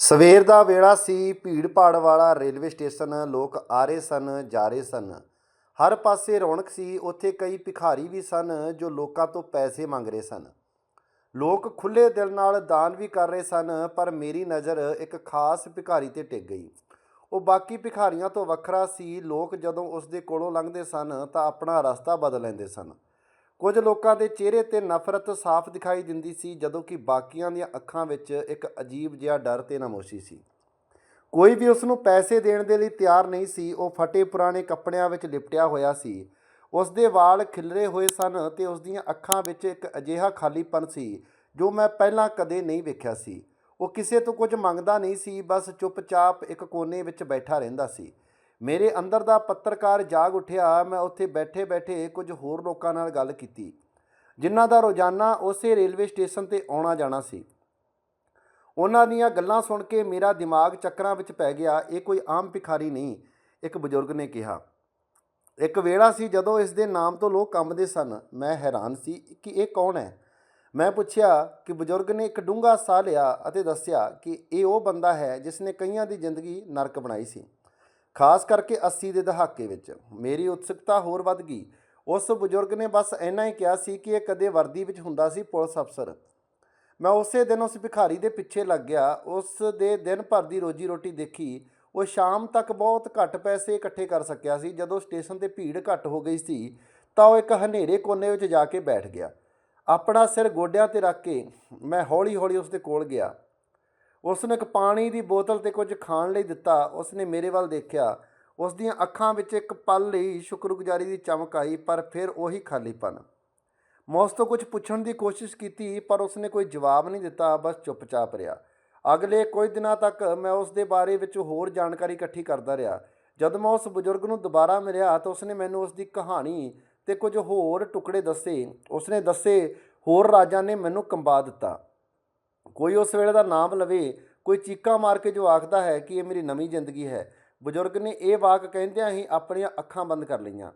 ਸਵੇਰ ਦਾ ਵੇਲਾ ਸੀ ਭੀੜ ਭਾੜ ਵਾਲਾ ਰੇਲਵੇ ਸਟੇਸ਼ਨ, ਲੋਕ ਆ ਰਹੇ ਸਨ, ਜਾ ਰਹੇ ਸਨ। ਹਰ ਪਾਸੇ ਰੌਣਕ ਸੀ, ਉੱਥੇ ਕਈ ਭਿਖਾਰੀ ਵੀ ਸਨ, ਜੋ ਲੋਕਾਂ ਤੋਂ ਪੈਸੇ ਮੰਗ ਰਹੇ ਸਨ। ਲੋਕ ਖੁੱਲੇ ਦਿਲ ਨਾਲ ਦਾਨ ਵੀ ਕਰ ਰਹੇ ਸਨ, ਪਰ ਮੇਰੀ ਨਜ਼ਰ ਇੱਕ ਖਾਸ ਭਿਖਾਰੀ ਤੇ ਟਿਕ ਗਈ। ਉਹ ਬਾਕੀ ਭਿਖਾਰੀਆਂ ਤੋਂ ਵੱਖਰਾ ਸੀ, ਲੋਕ ਜਦੋਂ ਉਸ ਦੇ ਕੋਲੋਂ ਲੰਘਦੇ ਸਨ, ਤਾਂ ਆਪਣਾ ਰਸਤਾ ਬਦਲ ਲੈਂਦੇ ਸਨ। ਕੁਝ ਲੋਕਾਂ ਦੇ ਚਿਹਰੇ ਤੇ ਨਫ਼ਰਤ ਸਾਫ਼ ਦਿਖਾਈ ਦਿੰਦੀ ਸੀ, ਜਦੋਂ ਕਿ ਬਾਕੀਆਂ ਦੀਆਂ ਅੱਖਾਂ ਵਿੱਚ ਇੱਕ ਅਜੀਬ ਜਿਹਾ ਡਰ ਤੇ ਨਮੋਸ਼ੀ ਸੀ। ਕੋਈ ਵੀ ਉਸ ਨੂੰ ਪੈਸੇ ਦੇਣ ਦੇ ਲਈ ਤਿਆਰ ਨਹੀਂ ਸੀ, ਉਹ ਫਟੇ ਪੁਰਾਣੇ ਕੱਪੜਿਆਂ ਵਿੱਚ ਲਿਪਟਿਆ ਹੋਇਆ ਸੀ। ਉਸ ਦੇ ਵਾਲ ਖਿਲਰੇ ਹੋਏ ਸਨ ਤੇ ਉਸ ਦੀਆਂ ਅੱਖਾਂ ਵਿੱਚ ਇੱਕ ਅਜਿਹਾ ਖਾਲੀਪਨ ਸੀ, ਜੋ ਮੈਂ ਪਹਿਲਾਂ ਕਦੇ ਨਹੀਂ ਵੇਖਿਆ ਸੀ। ਉਹ ਕਿਸੇ ਤੋਂ ਕੁਝ ਮੰਗਦਾ ਨਹੀਂ ਸੀ, ਬਸ ਚੁੱਪਚਾਪ ਇੱਕ ਕੋਨੇ ਵਿੱਚ ਬੈਠਾ ਰਹਿੰਦਾ ਸੀ। ਮੇਰੇ ਅੰਦਰ ਦਾ ਪੱਤਰਕਾਰ ਜਾਗ ਉੱਠਿਆ, ਮੈਂ ਉੱਥੇ ਬੈਠੇ-ਬੈਠੇ ਕੁਝ ਹੋਰ ਲੋਕਾਂ ਨਾਲ ਗੱਲ ਕੀਤੀ, ਜਿਨ੍ਹਾਂ ਦਾ ਰੋਜ਼ਾਨਾ ਉਸੇ ਰੇਲਵੇ ਸਟੇਸ਼ਨ ਤੇ ਆਉਣਾ ਜਾਣਾ ਸੀ। ਉਹਨਾਂ ਦੀਆਂ ਗੱਲਾਂ ਸੁਣ ਕੇ ਮੇਰਾ ਦਿਮਾਗ ਚੱਕਰਾਂ ਵਿੱਚ ਪੈ ਗਿਆ, ਇਹ ਕੋਈ ਆਮ ਭਿਖਾਰੀ ਨਹੀਂ, ਇੱਕ ਬਜ਼ੁਰਗ ਨੇ ਕਿਹਾ। ਇੱਕ ਵੇਲਾ ਸੀ ਜਦੋਂ ਇਸ ਦੇ ਨਾਮ ਤੋਂ ਲੋਕ ਕੰਬਦੇ ਸਨ, ਮੈਂ ਹੈਰਾਨ ਸੀ ਕਿ ਇਹ ਕੌਣ ਹੈ? ਮੈਂ ਪੁੱਛਿਆ ਕਿ ਬਜ਼ੁਰਗ ਨੇ ਇੱਕ ਡੂੰਘਾ ਸਾਹ ਲਿਆ ਅਤੇ ਦੱਸਿਆ ਕਿ ਇਹ ਉਹ ਬੰਦਾ ਹੈ ਜਿਸ ਨੇ ਕਈਆਂ ਦੀ ਜ਼ਿੰਦਗੀ ਨਰਕ ਬਣਾਈ ਸੀ। ਖਾਸ ਕਰਕੇ 80 ਦੇ ਦਹਾਕੇ ਵਿੱਚ। ਮੇਰੀ ਉਤਸੁਕਤਾ ਹੋਰ ਵੱਧ ਗਈ। ਉਸ ਬਜ਼ੁਰਗ ਨੇ ਬਸ ਇੰਨਾ ਹੀ ਕਿਹਾ ਸੀ ਕਿ ਇਹ ਕਦੇ ਵਰਦੀ ਵਿੱਚ ਹੁੰਦਾ ਸੀ ਪੁਲਿਸ ਅਫਸਰ। ਮੈਂ ਉਸੇ ਦਿਨ ਉਸ ਭਿਖਾਰੀ ਦੇ ਪਿੱਛੇ ਲੱਗ ਗਿਆ। ਉਸ ਦੇ ਦਿਨ ਭਰ ਦੀ ਰੋਜੀ ਰੋਟੀ ਦੇਖੀ। ਉਹ ਸ਼ਾਮ ਤੱਕ ਬਹੁਤ ਘੱਟ ਪੈਸੇ ਇਕੱਠੇ ਕਰ ਸਕਿਆ ਸੀ। ਜਦੋਂ ਸਟੇਸ਼ਨ ਤੇ ਭੀੜ ਘੱਟ ਹੋ ਗਈ ਸੀ, ਤਾਂ ਉਹ ਇੱਕ ਹਨੇਰੇ ਕੋਨੇ ਵਿੱਚ ਜਾ ਕੇ ਬੈਠ ਗਿਆ। ਆਪਣਾ ਸਿਰ ਗੋਡਿਆਂ ਤੇ ਰੱਖ ਕੇ ਮੈਂ ਹੌਲੀ-ਹੌਲੀ ਉਸ ਦੇ ਕੋਲ ਗਿਆ। ਉਸ ਨੇ ਇੱਕ ਪਾਣੀ ਦੀ ਬੋਤਲ ਤੇ ਕੁਝ ਖਾਣ ਲਈ ਦਿੱਤਾ। ਉਸ ਨੇ ਮੇਰੇ ਵੱਲ ਦੇਖਿਆ। ਉਸ ਦੀਆਂ ਅੱਖਾਂ ਵਿੱਚ ਇੱਕ ਪਲ ਲਈ ਸ਼ੁਕਰਗੁਜ਼ਾਰੀ ਦੀ ਚਮਕ ਆਈ, ਪਰ ਫਿਰ ਉਹੀ ਖਾਲੀਪਨ। ਮੈਂ ਉਸ ਤੋਂ ਕੁਝ ਪੁੱਛਣ ਦੀ ਕੋਸ਼ਿਸ਼ ਕੀਤੀ, ਪਰ ਉਸਨੇ ਕੋਈ ਜਵਾਬ ਨਹੀਂ ਦਿੱਤਾ, ਬਸ ਚੁੱਪਚਾਪ ਰਿਹਾ। ਅਗਲੇ ਕੁਝ ਦਿਨਾਂ ਤੱਕ ਮੈਂ ਉਸ ਦੇ ਬਾਰੇ ਵਿੱਚ ਹੋਰ ਜਾਣਕਾਰੀ ਇਕੱਠੀ ਕਰਦਾ ਰਿਹਾ। ਜਦ ਮੈਂ ਉਸ ਬਜ਼ੁਰਗ ਨੂੰ ਦੁਬਾਰਾ ਮਿਲਿਆ, ਤਾਂ ਉਸਨੇ ਮੈਨੂੰ ਉਸ ਦੀ ਕਹਾਣੀ ਤੇ ਕੁਝ ਹੋਰ ਟੁਕੜੇ ਦੱਸੇ। ਉਸਨੇ ਦੱਸੇ, ਹੋਰ ਰਾਜਾਂ ਨੇ ਮੈਨੂੰ ਕੰਬਾ ਦਿੱਤਾ। ਕੋਈ ਉਸ ਵੇਲੇ ਦਾ ਨਾਮ ਲਵੇ, ਕੋਈ ਚੀਕਾਂ ਮਾਰ ਕੇ ਜੋ ਆਖਦਾ ਹੈ ਕਿ ਇਹ ਮੇਰੀ ਨਵੀਂ ਜ਼ਿੰਦਗੀ ਹੈ। ਬਜ਼ੁਰਗ ਨੇ ਇਹ ਵਾਕ ਕਹਿੰਦਿਆਂ ਹੀ ਆਪਣੀਆਂ ਅੱਖਾਂ ਬੰਦ ਕਰ ਲਈਆਂ।